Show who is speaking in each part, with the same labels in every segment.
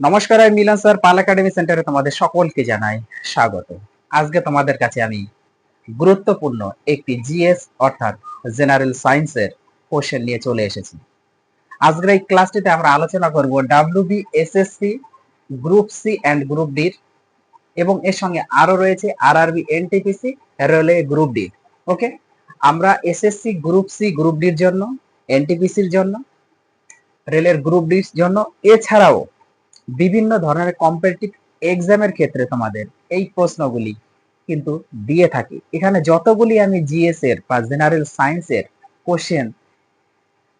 Speaker 1: নমস্কার, আমি মিলন স্যার, পাল একাডেমি সেন্টারে তোমাদের সকলকে জানাই স্বাগত। আজকে তোমাদের কাছে আমি গুরুত্বপূর্ণ একটি জিএস অর্থাৎ জেনারেল সায়েন্সের কোশ্চেন নিয়ে চলে এসেছি। আজকের এই ক্লাসটিতে আমরা আলোচনা করব WB SSC group C and group ডির এবং এর সঙ্গে আরও রয়েছে আর RRB NTPC railway group D okay? আমরা এসএসসি গ্রুপ সি, গ্রুপ ডির জন্য এনটিপিসির জন্য, রেলের গ্রুপ ডির জন্য, এছাড়াও বিভিন্ন ধরনের কম্পিটিটিভ এক্সামের ক্ষেত্রে তোমাদের এই প্রশ্নগুলি কিন্তু দিয়ে থাকি। এখানে যতগুলি আমি জিএস এর বা জেনারেল সায়েন্সের কোশ্চেন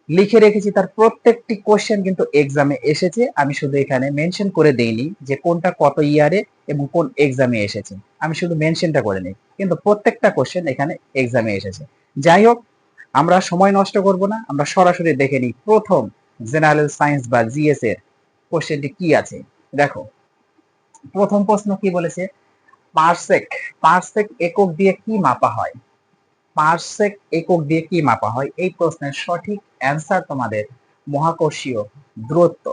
Speaker 1: লিখে রেখেছি, তার প্রত্যেকটি কোশ্চেন কিন্তু এক্সামে এসেছে। আমি শুধু এখানে মেনশন করে দেইনি যে কোনটা কত ইয়ারে এবং কোন এক্সামে এসেছে। আমি শুধু মেনশনটা করে নিই, কিন্তু প্রত্যেকটা কোশ্চেন এখানে এক্সামে এসেছে। যাই হোক, আমরা সময় নষ্ট করব না, আমরা সরাসরি দেখে নিই প্রথম জেনারেল সায়েন্স বা জিএস এর কোশ্চেনটি কি আছে? দেখো, প্রথম প্রশ্ন কি বলেছে? পারসেক পারসেক একক দিয়ে কি মাপা হয়? পারসেক একক দিয়ে কি মাপা হয়? এই প্রশ্নের সঠিক অ্যান্সার তোমাদের মহাকর্ষীয় দূরত্ব।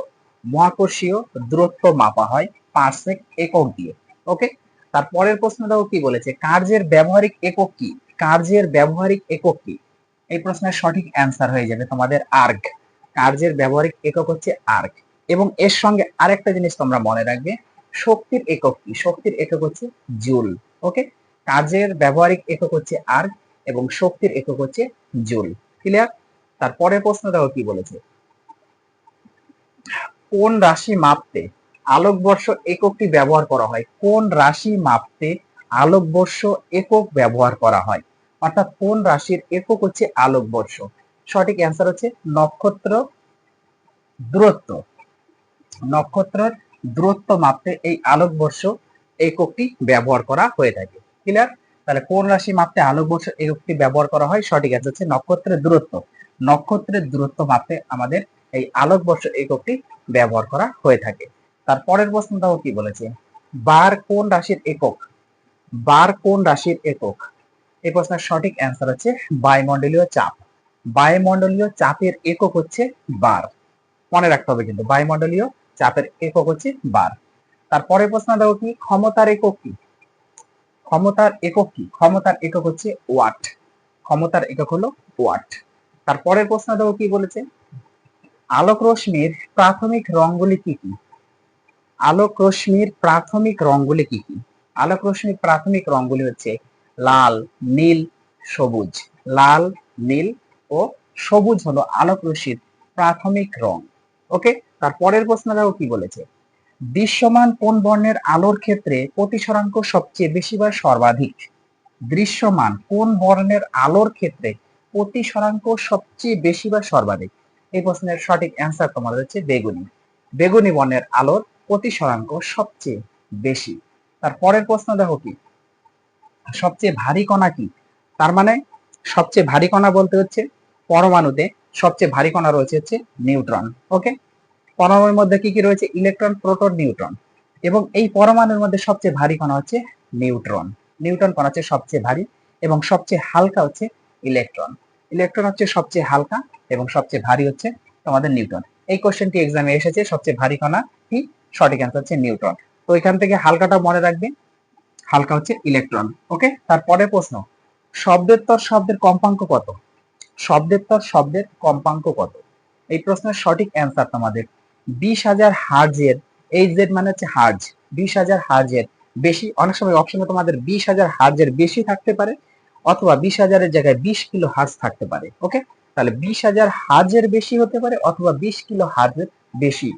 Speaker 1: মহাকর্ষীয় দূরত্ব মাপা হয় পারসেক একক দিয়ে ওকে তারপরের প্রশ্নটাও কি বলেছে? কার্যের ব্যবহারিক একক কি? কার্যের ব্যবহারিক একক কি? এই প্রশ্নের সঠিক অ্যান্সার হয়ে যাবে তোমাদের আর্গ কার্যের ব্যবহারিক একক হচ্ছে আর্গ এবং এর সঙ্গে আরেকটা জিনিস তোমরা মনে রাখবে, শক্তির একক কি? শক্তির একক হচ্ছে জুল, ওকে? কাজের ব্যবহারিক একক হচ্ছে আর এবং শক্তির একক হচ্ছে জুল। ক্লিয়ার তারপরের প্রশ্নটাও কি বলেছে? কোন রাশি মাপতে আলোকবর্ষ এককটি ব্যবহার করা হয়? কোন রাশি মাপতে আলোকবর্ষ একক ব্যবহার করা হয়? অর্থাৎ কোন রাশির একক হচ্ছে আলোকবর্ষ? সঠিক অ্যান্সার হচ্ছে নক্ষত্র দূরত্ব। নক্ষত্রের দূরত্ব মাপতে এই আলোকবর্ষ এককটি ব্যবহার করা হয়ে থাকে। ক্লিয়ার তাহলে কোন রাশি মাপতে আলোকবর্ষ এককটি ব্যবহার করা হয়? সঠিক অ্যান্সার হচ্ছে নক্ষত্রের দূরত্ব। নক্ষত্রের দূরত্ব মাপতে আমাদের এই আলোকবর্ষ এককটি ব্যবহার করা হয়ে থাকে। তার তারপরের প্রশ্নটাও কি বলেছে? বার কোন রাশির একক? বার কোন রাশির একক? এই প্রশ্নের সঠিক অ্যান্সার হচ্ছে বায়ুমণ্ডলীয় চাপ। বায়ুমণ্ডলীয় চাপের একক হচ্ছে বার। মনে রাখতে হবে কিন্তু বায়ুমণ্ডলীয় চাপের একক হচ্ছে বার। তারপরে প্রশ্নটাও কি, ক্ষমতার একক কি? ক্ষমতার একক কি? ক্ষমতার একক হচ্ছে ওয়াট। ক্ষমতার একক হলো ওয়াট। তারপরের প্রশ্নটাও কি বলেছে? আলোক রশ্মির প্রাথমিক রঙগুলি কি কি? আলোক রশ্মির প্রাথমিক রঙগুলি কি কি? আলোক রশ্মির প্রাথমিক রঙগুলি হচ্ছে লাল, নীল, সবুজ। লাল, নীল ও সবুজ হলো আলোক রশ্মির প্রাথমিক রং। ওকে? তারপরের প্রশ্নটাও কি বলেছে? দৃশ্যমান কোন বর্ণের আলোর ক্ষেত্রে প্রতিসরাঙ্ক সবচেয়ে বেশি বা সর্বাধিক? দৃশ্যমান কোন বর্ণের আলোর ক্ষেত্রে প্রতিসরাঙ্ক সবচেয়ে বেশি বা সর্বাধিক? এই প্রশ্নের সঠিক অ্যান্সার তোমাদের হচ্ছে বেগুনি। বেগুনি বর্ণের আলোর প্রতিসরাঙ্ক সবচেয়ে বেশি। তারপরের প্রশ্ন দেখো কি? সবচেয়ে ভারী কণা কি? তার মানে সবচেয়ে ভারী কণা বলতে হচ্ছে পরমাণুতে সবচেয়ে ভারী কণা রয়েছে হচ্ছে নিউট্রন ওকে পরমাণুর মধ্যে কি কি রয়েছে? Electron, proton, neutron. এবং এই পরমাণুর মধ্যে সবচেয়ে ভারী কণা হচ্ছে নিউট্রন। নিউট্রন কণা হচ্ছে সবচেয়ে ভারী এবং সবচেয়ে হালকা হচ্ছে ইলেকট্রন। ইলেকট্রন হচ্ছে সবচেয়ে হালকা এবং সবচেয়ে ভারী হচ্ছে তোমাদের নিউট্রন। এই কোশ্চেনটি এক্সামে এসেছে, সবচেয়ে ভারী কণা কি? সঠিক অ্যান্সার হচ্ছে নিউট্রন। তো এখান থেকে হালকাটা মনে রাখবে, হালকা হচ্ছে ইলেকট্রন ওকে তারপরে প্রশ্ন, শব্দের শব্দের কম্পাঙ্ক কত? শব্দের শব্দের কম্পাঙ্ক কত? এই প্রশ্নের সঠিক অ্যান্সার তোমাদের বিশ হাজার হার্জের এই জেড মানে হচ্ছে হার্জ। বিশ হাজার হার্জের বেশি, অনেক সময় অপশনে তোমাদের বিশ হাজার হার্জের বেশি থাকতে পারে, অথবা বিশ হাজারের জায়গায় বিশ কিলো হার্জ থাকতে পারে ওকে তাহলে বিশ হাজার হার্জের বেশি হতে পারে, অথবা বিশ কিলো হার্জের বেশি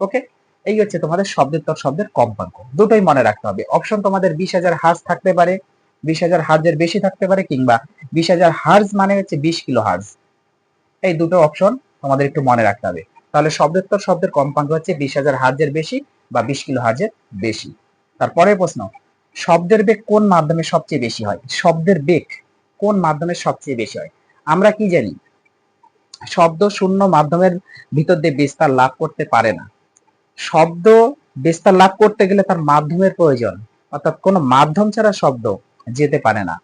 Speaker 1: ওকে এই হচ্ছে তোমাদের শব্দের তর শব্দের কম্পাঙ্ক। দুটোই মনে রাখতে হবে। অপশন তোমাদের বিশ হাজার হার্জ থাকতে পারে, বিশ হাজার হার্জের বেশি থাকতে পারে, কিংবা বিশ হাজার হার্জ মানে হচ্ছে বিশ কিলো হার্জ। এই দুটো অপশন তোমাদের একটু মনে রাখতে হবে। তাহলে শব্দের তর শব্দের কম্পাঙ্ক হচ্ছে বিশ হাজার হার্জের বেশি বা বিশ কিলো হার্জের বেশি। তারপরে প্রশ্ন, শব্দের বেগ কোন মাধ্যমে সবচেয়ে বেশি হয়? শব্দের বেগ কোন মাধ্যমে সবচেয়ে বেশি হয়? আমরা কি জানি? শব্দ শূন্য মাধ্যমের ভিতর দিয়ে বিস্তার লাভ করতে পারে না। শব্দ বিস্তার লাভ করতে গেলে তার মাধ্যমের প্রয়োজন, অর্থাৎ কোনো মাধ্যম ছাড়া শব্দ যেতে পারে না।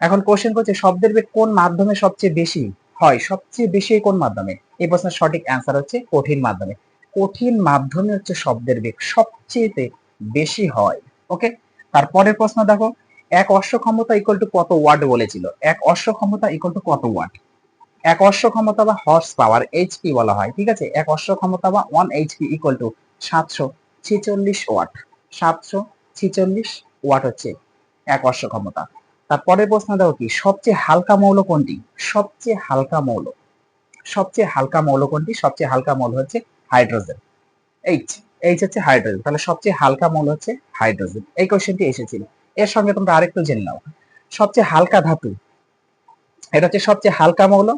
Speaker 1: এখন কোশ্চেন করছে, শব্দের বেগ কোন মাধ্যমে সবচেয়ে বেশি? হয়? সবচেয়ে বেশি কোন মাধ্যমে? এই প্রশ্নের সঠিক অ্যান্সার হচ্ছে কঠিন মাধ্যমে। কঠিন মাধ্যমে হচ্ছে শব্দের বেগ সবচেয়ে বেশি হয় ওকে তারপরের প্রশ্ন দেখো, এক অশ্ব ক্ষমতা ইকুয়াল টু কত ওয়াট বলেছিল? এক অশ্ব ক্ষমতা ইকুয়াল টু কত ওয়াট এক অশ্ব ক্ষমতা বা হর্স পাওয়ার এইচপি বলা হয়, ঠিক আছে? এক অশ্ব ক্ষমতা বা ওয়ান এইচপি ইকুয়াল টু সাতশো ছেচল্লিশ ওয়াট সাতশো ছেচল্লিশ ওয়াট হচ্ছে এক অশ্ব ক্ষমতা। তারপরের প্রশ্ন দেখো কি সবচেয়ে হালকা মৌল কোনটি সবচেয়ে হালকা মৌল সবচেয়ে হালকা মৌল কোনটি সবচেয়ে হালকা মৌল হচ্ছে হাইড্রোজেন এইচ এইচ হচ্ছে হাইড্রোজেন তাহলে সবচেয়ে হালকা মৌল হচ্ছে হাইড্রোজেন এই কোশ্চেনটি এসেছিল এর সঙ্গে তোমরা আরেকটু জেনে নাও সবচেয়ে হালকা ধাতু এটা হচ্ছে সবচেয়ে হালকা মৌল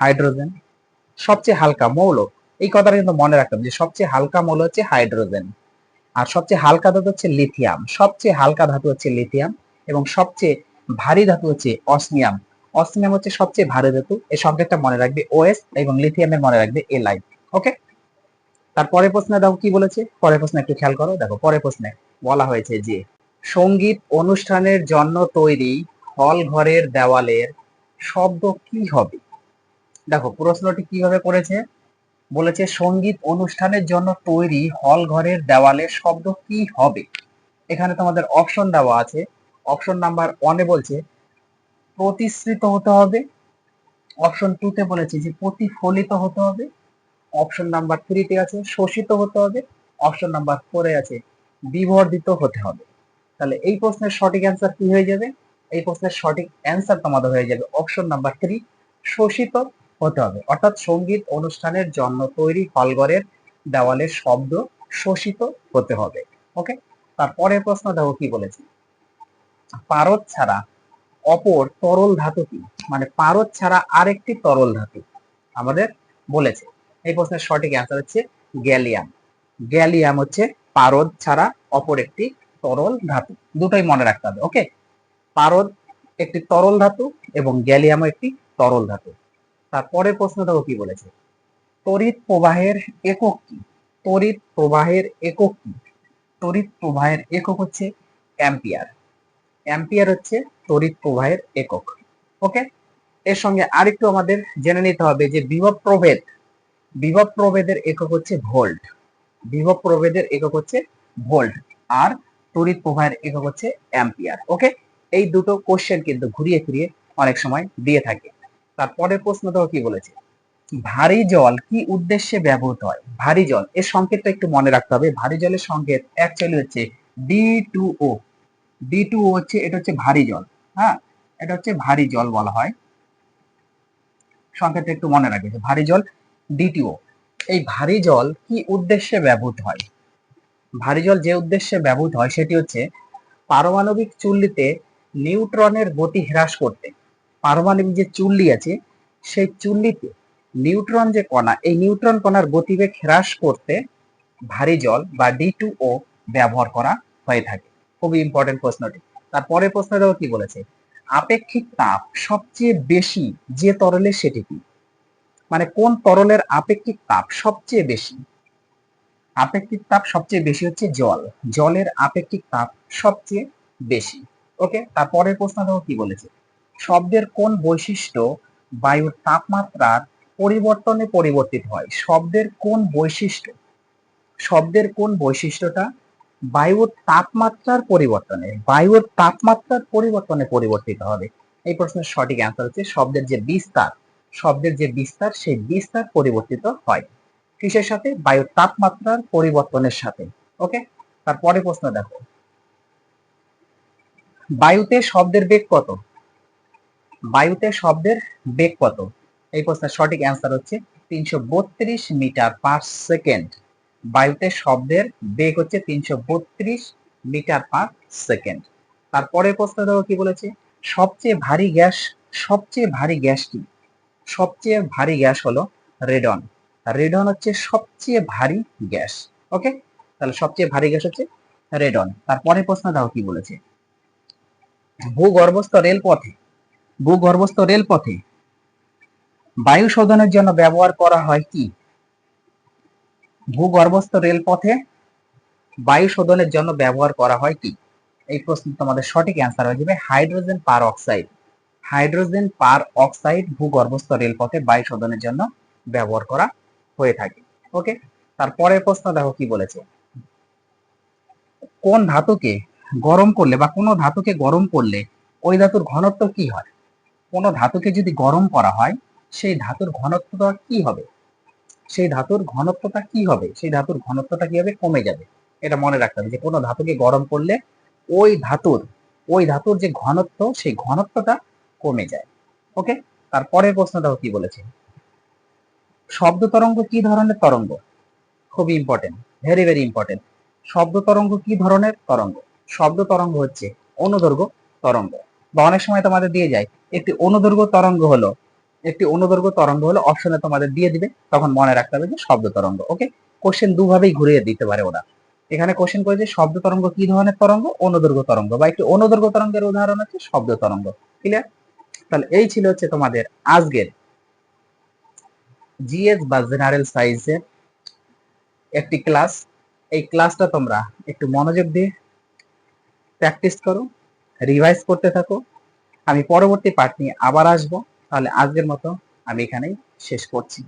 Speaker 1: হাইড্রোজেন সবচেয়ে হালকা মৌল এই কথাটা কিন্তু মনে রাখতে হবে যে সবচেয়ে হালকা মৌল হচ্ছে হাইড্রোজেন আর সবচেয়ে হালকা ধাতু হচ্ছে লিথিয়াম সবচেয়ে হালকা ধাতু হচ্ছে লিথিয়াম এবং সবচেয়ে ভারী ধাতু হচ্ছে অসমিয়াম অসমিয়াম হচ্ছে সবচেয়ে ভারী ধাতু। এই সংকেতটা মনে রাখবে ওএস এবং লিথিয়ামের মনে রাখবে এলআই ওকে তারপরে প্রশ্নে দেখো কি বলেছে? পরের প্রশ্নে একটু খেয়াল করো। দেখো, পরের প্রশ্নে বলা হয়েছে যে, সংগীত অনুষ্ঠানের জন্য তৈরি হল ঘরের দেওয়ালের শব্দ কি হবে? দেখো, প্রশ্নটি কীভাবে করেছে? বলেছে, সংগীত অনুষ্ঠানের জন্য তৈরি হল ঘরের দেওয়ালের শব্দ কি হবে? এখানে তোমাদের অপশন দেওয়া আছে। অপশন নাম্বার ওয়ানে বলছে, প্রতিশ্রিত হতে হবে। অপশন টুতে বলেছে যে প্রতিফলিত হতে হবে। অপশন নাম্বার থ্রিতে আছে শোষিত হতে হবে। অপশন নাম্বার ফোরে আছে বিবর্ধিত হতে হবে। তাহলে এই প্রশ্নের সঠিক অ্যান্সার কি হয়ে যাবে? এই প্রশ্নের সঠিক অ্যান্সার তোমাদের হয়ে যাবে। অপশন নাম্বার থ্রি শোষিত হতে হবে। অর্থাৎ সংগীত অনুষ্ঠানের জন্য তৈরি হলঘরের দেওয়ালের শব্দ শোষিত হতে হবে। ওকে তারপরের প্রশ্ন দেখো কি বলেছে। পারদ ছাড়া অপর তরল ধাতু কি? মানে পারদ ছাড়া আরেকটি তরল ধাতু আমাদের বলেছে। এই প্রশ্নের সঠিক অ্যান্সার হচ্ছে গ্যালিয়াম। গ্যালিয়াম হচ্ছে পারদ ছাড়া অপর একটি তরল ধাতু। দুটোই মনে রাখতে হবে ওকে পারদ একটি তরল ধাতু এবং গ্যালিয়ামও একটি তরল ধাতু। তারপরে প্রশ্ন দেখো কি বলেছে? তড়িৎ প্রবাহের একক কি? তড়িৎ প্রবাহের একক কি? তড়িৎ প্রবাহের একক হচ্ছে অ্যাম্পিয়ার। অ্যাম্পিয়ার হচ্ছে তড়িৎ প্রবাহের একক ওকে এর সঙ্গে আরেকটু আমাদের জেনে নিতে হবে যে বিভব প্রভেদ, বিভব প্রভেদের একক হচ্ছে ভোল্ট, বিভব প্রভেদের একক হচ্ছে ভোল্ট, আর তড়িৎ প্রবাহের একক হচ্ছে অ্যাম্পিয়ার ওকে এই দুটো কোশ্চেন কিন্তু ঘুরিয়ে ফিরিয়ে অনেক সময় দিয়ে থাকে। তারপরের প্রশ্ন তো কি বলেছে? ভারী জল কি উদ্দেশ্যে ব্যবহৃত হয়? ভারী জল, এর সংকেতটা একটু মনে রাখতে হবে। ভারী জলের সংকেত অ্যাকচুয়ালি হচ্ছে D two O D two হচ্ছে, এটা হচ্ছে ভারী জল হ্যাঁ? এটা হচ্ছে ভারী জল বলা হয়। সংকেতটা একটু মনে রাখবে ভারী জল ডিটিও এই ভারী জল কি উদ্দেশ্যে ব্যবহৃত হয়? ভারী জল যে উদ্দেশ্যে ব্যবহৃত হয়, সেটি হচ্ছে পারমাণবিক চুল্লিতে নিউট্রনের গতি হ্রাস করতে। পারমাণবিক যে চুল্লি আছে, সেই চুল্লিতে নিউট্রন যে কণা, এই নিউট্রন কণার গতিবেগ হ্রাস করতে ভারী জল বা ডি ও ব্যবহার করা হয়ে থাকে। খুবই ইম্পর্টেন্ট প্রশ্নটি। তারপরে প্রশ্নটাও কি বলেছে? আপেক্ষিক তাপ সবচেয়ে বেশি যে তরলে সেটি কি? মানে কোন তরলের আপেক্ষিক তাপ সবচেয়ে বেশি? আপেক্ষিক তাপ সবচেয়ে বেশি হচ্ছে জল। জলের আপেক্ষিক তাপ সবচেয়ে বেশি। ওকে তারপরের প্রশ্ন দেখো কি বলেছে? শব্দের কোন বৈশিষ্ট্য বায়ুর তাপমাত্রার পরিবর্তনে পরিবর্তিত হয়? শব্দের কোন বৈশিষ্ট্য? শব্দের কোন বৈশিষ্ট্যটা বায়ুর তাপমাত্রার পরিবর্তনে, বায়ুর তাপমাত্রার পরিবর্তনে পরিবর্তিত হবে। এই প্রশ্নের সঠিক অ্যান্সার হচ্ছে শব্দের যে বিস্তার। শব্দের যে বিস্তার, সেই বিস্তার পরিবর্তিত হয়। কিসের সাথে? বায়ুর তাপমাত্রার পরিবর্তনের সাথে। ওকে তারপরে প্রশ্ন দেখো। বায়ুতে শব্দের বেগ কত? বায়ুতে শব্দের বেগ কত? এই প্রশ্নের সঠিক অ্যান্সার হচ্ছে তিনশো বত্রিশ মিটার পার সেকেন্ড। বায়ুতে শব্দের বেগ হচ্ছে তিনশো বত্রিশ মিটার পার সেকেন্ড। তারপরে প্রশ্ন দেখো কি বলেছে? সবচেয়ে ভারী গ্যাস, সবচেয়ে ভারী গ্যাস কি? সবচেয়ে ভারী গ্যাস হলো রেডন। রেডন হচ্ছে সবচেয়ে ভারী গ্যাস। ওকে তাহলে সবচেয়ে ভারী গ্যাস হচ্ছে রেডন। তারপরে প্রশ্ন দাও কি বলেছে? ভূগর্ভস্থ রেলপথে ভূগর্ভস্থ রেলপথে বায়ু শোধনের জন্য ব্যবহার করা হয় কি? ভূগর্ভস্থ রেলপথে বায়ু শোধনের জন্য ব্যবহার করা হয় কি? এই প্রশ্ন তোমাদের সঠিক অ্যান্সার হয়ে যাবে hydrogen peroxide hydrogen peroxide ভূগর্ভস্থ রেলপথে বায়ু শোধনের জন্য ব্যবহার করা হয়ে থাকে। ওকে তারপরের প্রশ্ন দেখো কি বলেছে? কোন ধাতুকে গরম করলে বা কোনো ধাতুকে গরম করলে ওই ধাতুর ঘনত্ব কি হয়? কোনো ধাতুকে যদি গরম করা হয়, সেই ধাতুর ঘনত্বটা কি হবে? সেই ধাতুর ঘনত্বটা কি হবে? সেই ধাতুর ঘনত্বটা কি হবে? কমে যাবে। এটা মনে রাখতে হবে যে, কোনো ধাতুকে গরম করলে ওই ধাতুর ওই ধাতুর যে ঘনত্ব, সেই ঘনত্বটা কমে যায়। ওকে তারপরের প্রশ্ন দেখো কি বলেছে? শব্দ তরঙ্গ কি ধরনের তরঙ্গ? খুবই ইম্পর্টেন্ট ভেরি ভেরি ইম্পর্টেন্ট শব্দ তরঙ্গ কি ধরনের তরঙ্গ? শব্দ তরঙ্গ হচ্ছে অনুদৈর্ঘ্য তরঙ্গ। বা অনেক সময় তোমাদের দিয়ে যায়, একটি অনুদৈর্ঘ্য তরঙ্গ হলো একটি অনুদৈর্ঘ্য তরঙ্গ হলে অপশনে তোমাদের দিয়ে দিবে, তখন মনে রাখতে হবে যে শব্দ তরঙ্গ ওকে কোশ্চেন দুভাবেই ঘুরিয়ে দিতে পারে ওরা। এখানে কোশ্চেন করেছে শব্দ তরঙ্গ কি ধরনের তরঙ্গ? অনুদৈর্ঘ্য তরঙ্গ, বা একটি অনুদৈর্ঘ্য তরঙ্গের উদাহরণ হচ্ছে শব্দ তরঙ্গ ক্লিয়ার তাহলে এই ছিল হচ্ছে তোমাদের আজকের জিএস বা জেনারেল সায়েন্সের একটি ক্লাস এই ক্লাসটা তোমরা একটু মনোযোগ দিয়ে প্র্যাকটিস করো রিভাইজ করতে থাকো। আমি পরবর্তী পার্ট নিয়ে আবার আসব। তাহলে আজকের মতো আমি এখানেই শেষ করছি।